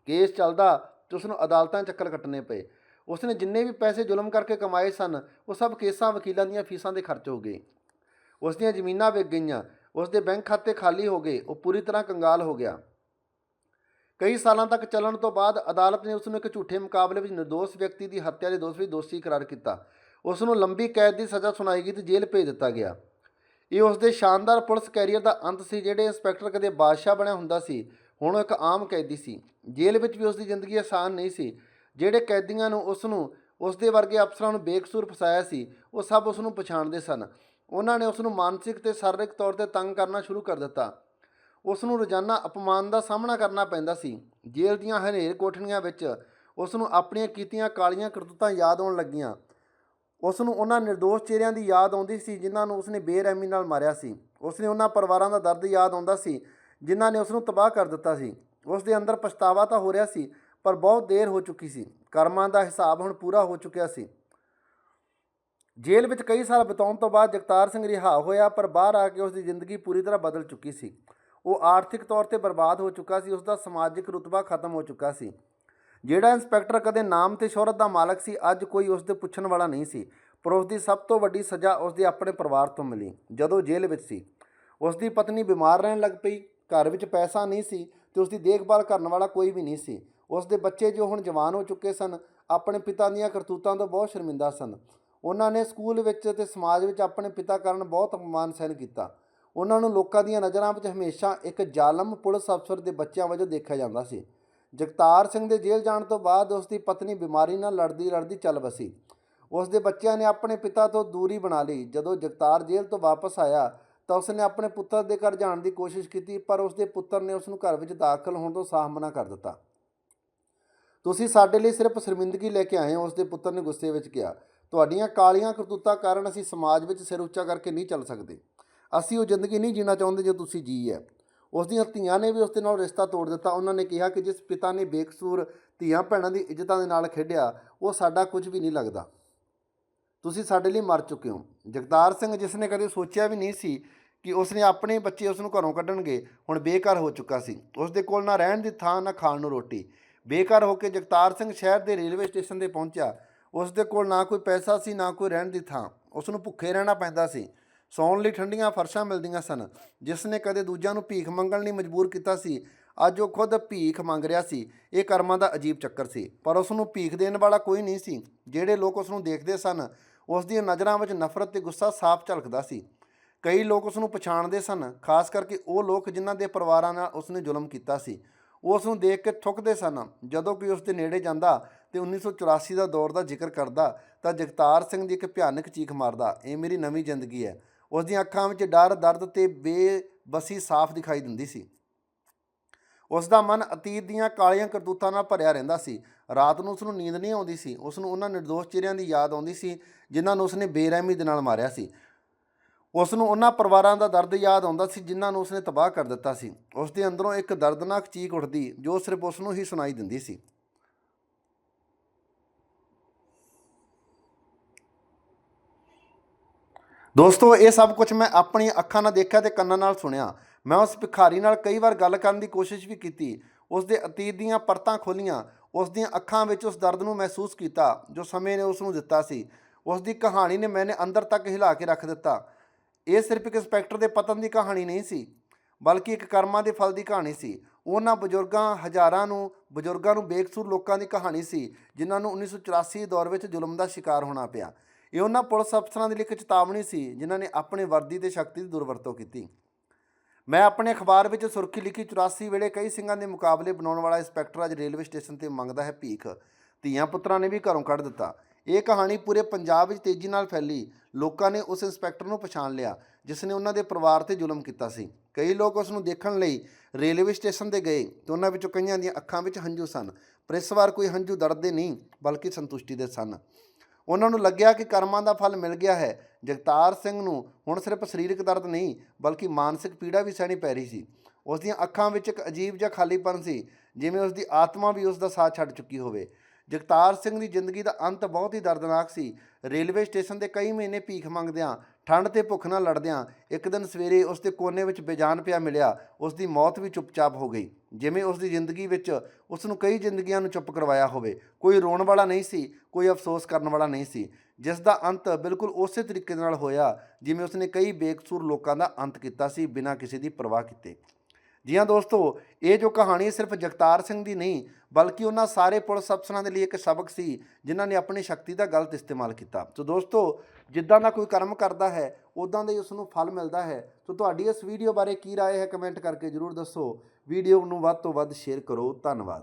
ਕੇਸ ਚੱਲਦਾ ਤੇ ਉਸ ਨੂੰ ਅਦਾਲਤਾਂ ਚੱਕਰ ਕੱਟਣੇ ਪਏ। ਉਸ ਨੇ ਜਿੰਨੇ ਵੀ ਪੈਸੇ ਜ਼ੁਲਮ ਕਰਕੇ ਕਮਾਏ ਸਨ, ਉਹ ਸਭ ਕੇਸਾਂ ਵਕੀਲਾਂ ਦੀਆਂ ਫੀਸਾਂ ਦੇ ਖਰਚ ਹੋ ਗਏ। ਉਸ ਦੀਆਂ ਜ਼ਮੀਨਾਂ ਵਿਕ ਗਈਆਂ ਉਸ ਦੇ ਬੈਂਕ ਖਾਤੇ ਖਾਲੀ ਹੋ ਗਏ, ਉਹ ਪੂਰੀ ਤਰ੍ਹਾਂ ਕੰਗਾਲ ਹੋ ਗਿਆ। ਕਈ ਸਾਲਾਂ ਤੱਕ ਚੱਲਣ ਤੋਂ ਬਾਅਦ ਅਦਾਲਤ ਨੇ ਉਸ ਨੂੰ ਇੱਕ ਝੂਠੇ ਮੁਕਾਬਲੇ ਵਿੱਚ ਨਿਰਦੋਸ਼ ਵਿਅਕਤੀ ਦੀ ਹੱਤਿਆ ਦੇ ਦੋਸ਼ ਵਿੱਚ ਦੋਸ਼ੀ ਕਰਾਰ ਕੀਤਾ। ਉਸ ਨੂੰ ਲੰਬੀ ਕੈਦ ਦੀ ਸਜ਼ਾ ਸੁਣਾਈ ਗਈ ਤੇ ਜੇਲ੍ਹ ਭੇਜ ਦਿੱਤਾ ਗਿਆ। ਇਹ ਉਸ ਦੇ ਸ਼ਾਨਦਾਰ ਪੁਲਿਸ ਕੈਰੀਅਰ ਦਾ ਅੰਤ ਸੀ, ਜਿਹੜੇ ਇੰਸਪੈਕਟਰ ਕਦੇ ਬਾਦਸ਼ਾਹ ਬਣਿਆ ਹੁੰਦਾ ਸੀ। ਹੁਣ ਇੱਕ ਆਮ ਕੈਦੀ ਸੀ। ਜੇਲ੍ਹ ਵਿੱਚ ਵੀ ਉਸ ਦੀ ਜ਼ਿੰਦਗੀ ਆਸਾਨ ਨਹੀਂ ਸੀ। ਜਿਹੜੇ ਕੈਦੀਆਂ ਨੂੰ ਉਸ ਨੂੰ ਉਸ ਦੇ ਵਰਗੇ ਅਫਸਰਾਂ ਨੂੰ ਬੇਕਸੂਰ ਫਸਾਇਆ ਸੀ, ਉਹ ਸਭ ਉਸ ਨੂੰ ਪਛਾਣਦੇ ਸਨ। ਉਹਨਾਂ ਨੇ ਉਸ ਨੂੰ ਮਾਨਸਿਕ ਤੇ ਸਰੀਰਕ ਤੌਰ ਤੇ ਤੰਗ ਕਰਨਾ ਸ਼ੁਰੂ ਕਰ ਦਿੱਤਾ। ਉਸ ਨੂੰ ਰੋਜ਼ਾਨਾ ਅਪਮਾਨ ਦਾ ਸਾਹਮਣਾ ਕਰਨਾ ਪੈਂਦਾ ਸੀ। ਜੇਲ੍ਹ ਦੀਆਂ ਹਨੇਰ ਕੋਠੜੀਆਂ ਵਿੱਚ ਉਸ ਨੂੰ ਆਪਣੀਆਂ ਕੀਤੀਆਂ ਕਾਲੀਆਂ ਕਰਤੂਤਾਂ ਯਾਦ ਆਉਣ ਲੱਗੀਆਂ। ਉਸ ਨੂੰ ਉਹਨਾਂ ਨਿਰਦੋਸ਼ ਚਿਹਰਿਆਂ ਦੀ ਯਾਦ ਆਉਂਦੀ ਸੀ, ਜਿਨ੍ਹਾਂ ਨੂੰ ਉਸਨੇ ਬੇਰਹਿਮੀ ਨਾਲ ਮਾਰਿਆ ਸੀ। ਉਸ ਨੇ ਉਹਨਾਂ ਪਰਿਵਾਰਾਂ ਦਾ ਦਰਦ ਯਾਦ ਆਉਂਦਾ ਸੀ। ਜਿਨ੍ਹਾਂ ਨੇ ਉਸ ਨੂੰ ਤਬਾਹ ਕਰ ਦਿੱਤਾ ਸੀ। ਉਸ ਦੇ ਅੰਦਰ ਪਛਤਾਵਾ ਤਾਂ ਹੋ ਰਿਹਾ ਸੀ, ਪਰ ਬਹੁਤ ਦੇਰ ਹੋ ਚੁੱਕੀ ਸੀ। ਕਰਮਾਂ ਦਾ ਹਿਸਾਬ ਹੁਣ ਪੂਰਾ ਹੋ ਚੁੱਕਿਆ ਸੀ। ਜੇਲ੍ਹ ਵਿੱਚ ਕਈ ਸਾਲ ਬਿਤਾਉਣ ਤੋਂ ਬਾਅਦ ਜਗਤਾਰ ਸਿੰਘ ਰਿਹਾ ਹੋਇਆ, ਪਰ ਬਾਹਰ ਆ ਕੇ ਉਸ ਦੀ ਜ਼ਿੰਦਗੀ ਪੂਰੀ ਤਰ੍ਹਾਂ ਬਦਲ ਚੁੱਕੀ ਸੀ। ਉਹ ਆਰਥਿਕ ਤੌਰ ਤੇ ਬਰਬਾਦ ਹੋ ਚੁੱਕਾ ਸੀ ਉਸ ਦਾ ਸਮਾਜਿਕ ਰੁਤਬਾ ਖਤਮ ਹੋ ਚੁੱਕਾ ਸੀ। ਜਿਹੜਾ ਇੰਸਪੈਕਟਰ ਕਦੇ ਨਾਮ ਤੇ ਸ਼ੋਹਰਤ ਦਾ ਮਾਲਕ ਸੀ, ਅੱਜ ਕੋਈ ਉਸ ਦੇ ਪੁੱਛਣ ਵਾਲਾ ਨਹੀਂ ਸੀ, ਪਰ ਉਸ ਦੀ ਸਭ ਤੋਂ ਵੱਡੀ ਸਜ਼ਾ ਉਸ ਦੇ ਆਪਣੇ ਪਰਿਵਾਰ ਤੋਂ ਮਿਲੀ, ਜਦੋਂ ਜੇਲ੍ਹ ਵਿੱਚ ਸੀ। ਉਸ ਦੀ ਪਤਨੀ ਬਿਮਾਰ ਰਹਿਣ ਲੱਗ ਪਈ। ਘਰ ਵਿੱਚ ਪੈਸਾ ਨਹੀਂ ਸੀ ਤੇ ਉਸ ਦੀ ਦੇਖਭਾਲ ਕਰਨ ਵਾਲਾ ਕੋਈ ਵੀ ਨਹੀਂ ਸੀ। ਉਸ ਦੇ ਬੱਚੇ ਜੋ ਹੁਣ ਜਵਾਨ ਹੋ ਚੁੱਕੇ ਸਨ, ਆਪਣੇ ਪਿਤਾ ਦੀਆਂ ਕਰਤੂਤਾਂ ਤੋਂ ਬਹੁਤ ਸ਼ਰਮਿੰਦਾ ਸਨ। ਉਹਨਾਂ ਨੇ ਸਕੂਲ ਵਿੱਚ ਤੇ ਸਮਾਜ ਵਿੱਚ ਆਪਣੇ ਪਿਤਾ ਕਾਰਨ ਬਹੁਤ ਅਪਮਾਨ ਸਹਿਣ ਕੀਤਾ। ਉਹਨਾਂ ਨੂੰ ਲੋਕਾਂ ਦੀਆਂ ਨਜ਼ਰਾਂ ਵਿੱਚ ਹਮੇਸ਼ਾ ਇੱਕ ਜ਼ਾਲਮ ਪੁਲਿਸ ਅਫਸਰ ਦੇ ਬੱਚਿਆਂ ਵਜੋਂ ਦੇਖਿਆ ਜਾਂਦਾ ਸੀ। ਜਗਤਾਰ ਸਿੰਘ ਦੇ ਜੇਲ੍ਹ ਜਾਣ ਤੋਂ ਬਾਅਦ ਉਸ ਦੀ ਪਤਨੀ ਬਿਮਾਰੀ ਨਾਲ ਲੜਦੀ ਲੜਦੀ ਚੱਲ ਵਸੀ। ਉਸ ਦੇ ਬੱਚਿਆਂ ਨੇ ਆਪਣੇ ਪਿਤਾ ਤੋਂ ਦੂਰੀ ਬਣਾ ਲਈ। ਜਦੋਂ ਜਗਤਾਰ ਜੇਲ੍ਹ ਤੋਂ ਵਾਪਸ ਆਇਆ ਤਾਂ ਉਸਨੇ ਆਪਣੇ ਪੁੱਤਰ ਦੇ ਘਰ ਜਾਣ ਦੀ ਕੋਸ਼ਿਸ਼ ਕੀਤੀ, ਪਰ ਉਸਦੇ ਪੁੱਤਰ ਨੇ ਉਸ ਨੂੰ ਘਰ ਵਿੱਚ ਦਾਖਲ ਹੋਣ ਤੋਂ ਸਾਫ਼ ਮਨਾ ਕਰ ਦਿੱਤਾ। ਤੁਸੀਂ ਸਾਡੇ ਲਈ ਸਿਰਫ ਸ਼ਰਮਿੰਦਗੀ ਲੈ ਕੇ ਆਏ ਹੋ, ਉਸਦੇ ਪੁੱਤਰ ਨੇ ਗੁੱਸੇ ਵਿੱਚ ਕਿਹਾ। ਤੁਹਾਡੀਆਂ ਕਾਲੀਆਂ ਕਰਤੂਤਾਂ ਕਾਰਨ ਅਸੀਂ ਸਮਾਜ ਵਿੱਚ ਸਿਰ ਉੱਚਾ ਕਰਕੇ ਨਹੀਂ ਚੱਲ ਸਕਦੇ। ਅਸੀਂ ਉਹ ਜ਼ਿੰਦਗੀ ਨਹੀਂ ਜੀਣਾ ਚਾਹੁੰਦੇ ਜੋ ਤੁਸੀਂ ਜੀ ਹੈ ਉਸ ਦੀਆਂ ਧੀਆਂ ਨੇ ਵੀ ਉਸ ਦੇ ਨਾਲ ਰਿਸ਼ਤਾ ਤੋੜ ਦਿੱਤਾ। ਉਹਨਾਂ ਨੇ ਕਿਹਾ ਕਿ ਜਿਸ ਪਿਤਾ ਨੇ ਬੇਕਸੂਰ ਧੀਆਂ ਭੈਣਾਂ ਦੀ ਇੱਜ਼ਤਾਂ ਦੇ ਨਾਲ ਖੇਡਿਆ, ਉਹ ਸਾਡਾ ਕੁਝ ਵੀ ਨਹੀਂ ਲੱਗਦਾ। ਤੁਸੀਂ ਸਾਡੇ ਲਈ ਮਰ ਚੁੱਕੇ ਹੋ। ਜਗਤਾਰ ਸਿੰਘ, ਜਿਸ ਨੇ ਕਦੇ ਸੋਚਿਆ ਵੀ ਨਹੀਂ ਸੀ ਕਿ ਉਸਨੇ ਆਪਣੇ ਬੱਚੇ ਉਸ ਨੂੰ ਘਰੋਂ ਕੱਢਣਗੇ। ਹੁਣ ਬੇਕਾਰ ਹੋ ਚੁੱਕਾ ਸੀ। ਉਸ ਦੇ ਕੋਲ ਨਾ ਰਹਿਣ ਦੀ ਥਾਂ, ਨਾ ਖਾਣ ਨੂੰ ਰੋਟੀ। ਬੇਕਾਰ ਹੋ ਕੇ ਜਗਤਾਰ ਸਿੰਘ ਸ਼ਹਿਰ ਦੇ ਰੇਲਵੇ ਸਟੇਸ਼ਨ ਤੇ ਪਹੁੰਚਿਆ। ਉਸ ਦੇ ਕੋਲ ਨਾ ਕੋਈ ਪੈਸਾ ਸੀ, ਨਾ ਕੋਈ ਰਹਿਣ ਦੀ ਥਾਂ। ਉਸ ਨੂੰ ਭੁੱਖੇ ਰਹਿਣਾ ਪੈਂਦਾ ਸੀ। ਸੌਣ ਲਈ ਠੰਡੀਆਂ ਫਰਸ਼ਾਂ ਮਿਲਦੀਆਂ ਸਨ। ਜਿਸ ਨੇ ਕਦੇ ਦੂਜਿਆਂ ਨੂੰ ਭੀਖ ਮੰਗਣ ਲਈ ਮਜਬੂਰ ਕੀਤਾ ਸੀ, ਅੱਜ ਉਹ ਖੁਦ ਭੀਖ ਮੰਗ ਰਿਹਾ ਸੀ। ਇਹ ਕਰਮਾਂ ਦਾ ਅਜੀਬ ਚੱਕਰ ਸੀ। ਪਰ ਉਸ ਨੂੰ ਭੀਖ ਦੇਣ ਵਾਲਾ ਕੋਈ ਨਹੀਂ ਸੀ। ਜਿਹੜੇ ਲੋਕ ਉਸ ਨੂੰ ਦੇਖਦੇ ਸਨ ਉਸ ਦੀਆਂ ਨਜ਼ਰਾਂ ਵਿੱਚ ਨਫ਼ਰਤ ਤੇ ਗੁੱਸਾ ਸਾਫ਼ ਝਲਕਦਾ ਸੀ। ਕਈ ਲੋਕ ਉਸ ਨੂੰ ਪਛਾਣਦੇ ਸਨ, ਖਾਸ ਕਰਕੇ ਉਹ ਲੋਕ ਜਿਨ੍ਹਾਂ ਦੇ ਪਰਿਵਾਰਾਂ ਨਾਲ ਉਸ ਨੇ ਜ਼ੁਲਮ ਕੀਤਾ ਸੀ। ਉਹ ਉਸ ਨੂੰ ਦੇਖ ਕੇ ਥੁੱਕਦੇ ਸਨ, ਜਦੋਂ ਕੋਈ ਉਸ ਦੇ ਨੇੜੇ ਜਾਂਦਾ ਤੇ 1984 ਦਾ ਦੌਰ ਦਾ ਜ਼ਿਕਰ ਕਰਦਾ ਤਾਂ ਜਗਤਾਰ ਸਿੰਘ ਦੀ ਇੱਕ ਭਿਆਨਕ ਚੀਖ ਮਾਰਦਾ, ਇਹ ਮੇਰੀ ਨਵੀਂ ਜ਼ਿੰਦਗੀ ਹੈ। ਉਸ ਦੀਆਂ ਅੱਖਾਂ ਵਿੱਚ ਡਰ, ਦਰਦ ਤੇ ਬੇਬਸੀ ਸਾਫ਼ ਦਿਖਾਈ ਦਿੰਦੀ ਸੀ। ਉਸ ਦਾ ਮਨ ਅਤੀਤ ਦੀਆਂ ਕਾਲੀਆਂ ਕਰਤੂਤਾਂ ਨਾਲ ਭਰਿਆ ਰਹਿੰਦਾ ਸੀ। ਰਾਤ ਨੂੰ ਉਸ ਨੂੰ ਨੀਂਦ ਨਹੀਂ ਆਉਂਦੀ ਸੀ। ਉਸ ਨੂੰ ਉਹਨਾਂ ਨਿਰਦੋਸ਼ ਚਿਹਰਿਆਂ ਦੀ ਯਾਦ ਆਉਂਦੀ ਸੀ, ਜਿਨ੍ਹਾਂ ਨੂੰ ਉਸ ਨੇ ਬੇਰਹਿਮੀ ਦੇ ਨਾਲ ਮਾਰਿਆ ਸੀ। ਉਸ ਨੂੰ ਉਹਨਾਂ ਪਰਿਵਾਰਾਂ ਦਾ ਦਰਦ ਯਾਦ ਆਉਂਦਾ ਸੀ ਜਿਨ੍ਹਾਂ ਨੂੰ ਉਸਨੇ ਤਬਾਹ ਕਰ ਦਿੱਤਾ ਸੀ। ਉਸ ਦੇ ਅੰਦਰੋਂ ਇੱਕ ਦਰਦਨਾਕ ਚੀਕ ਉੱਠਦੀ, ਜੋ ਸਿਰਫ ਉਸ ਨੂੰ ਹੀ ਸੁਣਾਈ ਦਿੰਦੀ ਸੀ। ਦੋਸਤੋ, ਇਹ ਸਭ ਕੁਝ ਮੈਂ ਆਪਣੀਆਂ ਅੱਖਾਂ ਨਾਲ ਦੇਖਿਆ ਤੇ ਕੰਨਾਂ ਨਾਲ ਸੁਣਿਆ। ਮੈਂ ਉਸ ਭਿਖਾਰੀ ਨਾਲ ਕਈ ਵਾਰ ਗੱਲ ਕਰਨ ਦੀ ਕੋਸ਼ਿਸ਼ ਵੀ ਕੀਤੀ। ਉਸ ਦੇ ਅਤੀਤ ਦੀਆਂ ਪਰਤਾਂ ਖੋਲੀਆਂ ਉਸ ਦੀਆਂ ਅੱਖਾਂ ਵਿੱਚ ਉਸ ਦਰਦ ਨੂੰ ਮਹਿਸੂਸ ਕੀਤਾ, ਜੋ ਸਮੇਂ ਨੇ ਉਸ ਨੂੰ ਦਿੱਤਾ ਸੀ। ਉਸ ਦੀ ਕਹਾਣੀ ਨੇ ਮੈਨੇ ਅੰਦਰ ਤੱਕ ਹਿਲਾ ਕੇ ਰੱਖ ਦਿੱਤਾ। ਇਹ ਸਿਰਫ ਇੱਕ ਇੰਸਪੈਕਟਰ ਦੇ ਪਤਨ ਦੀ ਕਹਾਣੀ ਨਹੀਂ ਸੀ, ਬਲਕਿ ਇੱਕ ਕਰਮਾਂ ਦੇ ਫਲ ਦੀ ਕਹਾਣੀ ਸੀ। ਉਹਨਾਂ ਬਜ਼ੁਰਗਾਂ, ਹਜ਼ਾਰਾਂ ਨੂੰ, ਬਜ਼ੁਰਗਾਂ ਨੂੰ ਬੇਕਸੂਰ ਲੋਕਾਂ ਦੀ ਕਹਾਣੀ ਸੀ, ਜਿਨ੍ਹਾਂ ਨੂੰ 1984 ਦੌਰ ਵਿੱਚ ਜ਼ੁਲਮ ਦਾ ਸ਼ਿਕਾਰ ਹੋਣਾ ਪਿਆ। ਇਹ ਉਹਨਾਂ ਪੁਲਿਸ ਅਫਸਰਾਂ ਦੇ ਲਈ ਇੱਕ ਚੇਤਾਵਨੀ ਸੀ, ਜਿਨ੍ਹਾਂ ਨੇ ਆਪਣੇ ਵਰਦੀ ਤੇ ਸ਼ਕਤੀ ਦੀ ਦੁਰਵਰਤੋਂ ਕੀਤੀ। ਮੈਂ ਆਪਣੇ ਅਖਬਾਰ ਵਿੱਚ ਸੁਰਖੀ ਲਿਖੀ 84 ਵੇਲੇ ਕਈ ਸਿੰਘਾਂ ਦੇ ਮੁਕਾਬਲੇ ਬਣਾਉਣ ਵਾਲਾ ਇੰਸਪੈਕਟਰ ਅੱਜ ਰੇਲਵੇ ਸਟੇਸ਼ਨ ਤੇ ਮੰਗਦਾ ਹੈ ਭੀਖ। ਧੀਆਂ ਪੁੱਤਰਾਂ ਨੇ ਵੀ ਘਰੋਂ ਕੱਢ ਦਿੱਤਾ। ਇਹ ਕਹਾਣੀ ਪੂਰੇ ਪੰਜਾਬ ਵਿੱਚ ਤੇਜ਼ੀ ਨਾਲ ਫੈਲੀ। ਲੋਕਾਂ ਨੇ ਉਸ ਇੰਸਪੈਕਟਰ ਨੂੰ ਪਛਾਣ ਲਿਆ, ਜਿਸ ਨੇ ਉਹਨਾਂ ਦੇ ਪਰਿਵਾਰ ਤੇ ਜ਼ੁਲਮ ਕੀਤਾ ਸੀ। ਕਈ ਲੋਕ ਉਸ ਨੂੰ ਦੇਖਣ ਲਈ ਰੇਲਵੇ ਸਟੇਸ਼ਨ ਤੇ ਗਏ ਤੇ ਉਹਨਾਂ ਵਿੱਚੋਂ ਕਈਆਂ ਦੀਆਂ ਅੱਖਾਂ ਵਿੱਚ ਹੰਝੂ ਸਨ। ਪਰ ਇਸ ਵਾਰ ਕੋਈ ਹੰਝੂ ਦਰਦ ਦੇ ਨਹੀਂ, ਬਲਕਿ ਸੰਤੁਸ਼ਟੀ ਦੇ ਸਨ। ਉਹਨਾਂ ਨੂੰ ਲੱਗਿਆ ਕਿ ਕਰਮਾਂ ਦਾ ਫਲ ਮਿਲ ਗਿਆ ਹੈ। ਜਗਤਾਰ ਸਿੰਘ ਨੂੰ ਹੁਣ ਸਿਰਫ ਸਰੀਰਕ ਦਰਦ ਨਹੀਂ, ਬਲਕਿ ਮਾਨਸਿਕ ਪੀੜਾ ਵੀ ਸਹਿਣੀ ਪੈ ਰਹੀ ਸੀ। ਉਸ ਦੀਆਂ ਅੱਖਾਂ ਵਿੱਚ ਇੱਕ ਅਜੀਬ ਜਿਹਾ ਖਾਲੀਪਨ ਸੀ, ਜਿਵੇਂ ਉਸ ਦੀ ਆਤਮਾ ਵੀ ਉਸ ਦਾ ਸਾਥ ਛੱਡ ਚੁੱਕੀ ਹੋਵੇ। ਜਗਤਾਰ ਸਿੰਘ ਦੀ ਜ਼ਿੰਦਗੀ ਦਾ ਅੰਤ ਬਹੁਤ ਹੀ ਦਰਦਨਾਕ ਸੀ। ਰੇਲਵੇ ਸਟੇਸ਼ਨ ਤੇ ਕਈ ਮਹੀਨੇ ਭੀਖ ਮੰਗਦਿਆਂ, ਠੰਡ ਤੇ ਭੁੱਖ ਨਾਲ ਲੜਦਿਆਂ, ਇੱਕ ਦਿਨ ਸਵੇਰੇ ਉਸ ਦੇ ਕੋਨੇ ਵਿੱਚ ਬੇਜਾਨ ਪਿਆ ਮਿਲਿਆ, ਉਸ ਦੀ ਮੌਤ ਵੀ ਚੁੱਪਚਾਪ ਹੋ ਗਈ। ਜਿਵੇਂ ਉਸ ਦੀ ਜ਼ਿੰਦਗੀ ਵਿੱਚ ਉਸ ਨੂੰ ਕਈ ਜ਼ਿੰਦਗੀਆਂ ਨੂੰ ਚੁੱਪ ਕਰਵਾਇਆ ਹੋਵੇ। ਕੋਈ ਰੋਣ ਵਾਲਾ ਨਹੀਂ ਸੀ, ਕੋਈ ਅਫਸੋਸ ਕਰਨ ਵਾਲਾ ਨਹੀਂ ਸੀ। ਜਿਸ ਦਾ ਅੰਤ ਬਿਲਕੁਲ ਉਸੇ ਤਰੀਕੇ ਨਾਲ ਹੋਇਆ, ਜਿਵੇਂ ਉਸਨੇ ਕਈ ਬੇਕਸੂਰ ਲੋਕਾਂ ਦਾ ਅੰਤ ਕੀਤਾ ਸੀ ਬਿਨਾਂ ਕਿਸੇ ਦੀ ਪਰਵਾਹ ਕੀਤੇ। ਜੀ ਹਾਂ ਦੋਸਤੋ ਇਹ ਜੋ ਕਹਾਣੀ ਸਿਰਫ ਜਗਤਾਰ ਸਿੰਘ ਦੀ ਨਹੀਂ ਬਲਕਿ ਉਹਨਾਂ ਸਾਰੇ ਪੁਲਿਸ ਅਫਸਰਾਂ ਦੇ ਲਈ ਇੱਕ ਸਬਕ ਸੀ ਜਿਨ੍ਹਾਂ ਨੇ ਆਪਣੀ ਸ਼ਕਤੀ ਦਾ ਗਲਤ ਇਸਤੇਮਾਲ ਕੀਤਾ ਸੋ ਦੋਸਤੋ ਜਿੱਦਾਂ ਦਾ ਕੋਈ ਕਰਮ ਕਰਦਾ ਹੈ ਉਦਾਂ ਦਾ ਹੀ ਉਸ ਨੂੰ ਫਲ ਮਿਲਦਾ ਹੈ ਸੋ ਤੁਹਾਡੀ ਇਸ ਵੀਡੀਓ ਬਾਰੇ ਕੀ رائے ਹੈ ਕਮੈਂਟ ਕਰਕੇ ਜਰੂਰ ਦੱਸੋ ਵੀਡੀਓ ਨੂੰ ਵੱਧ ਤੋਂ ਵੱਧ ਸ਼ੇਅਰ ਕਰੋ ਧੰਨਵਾਦ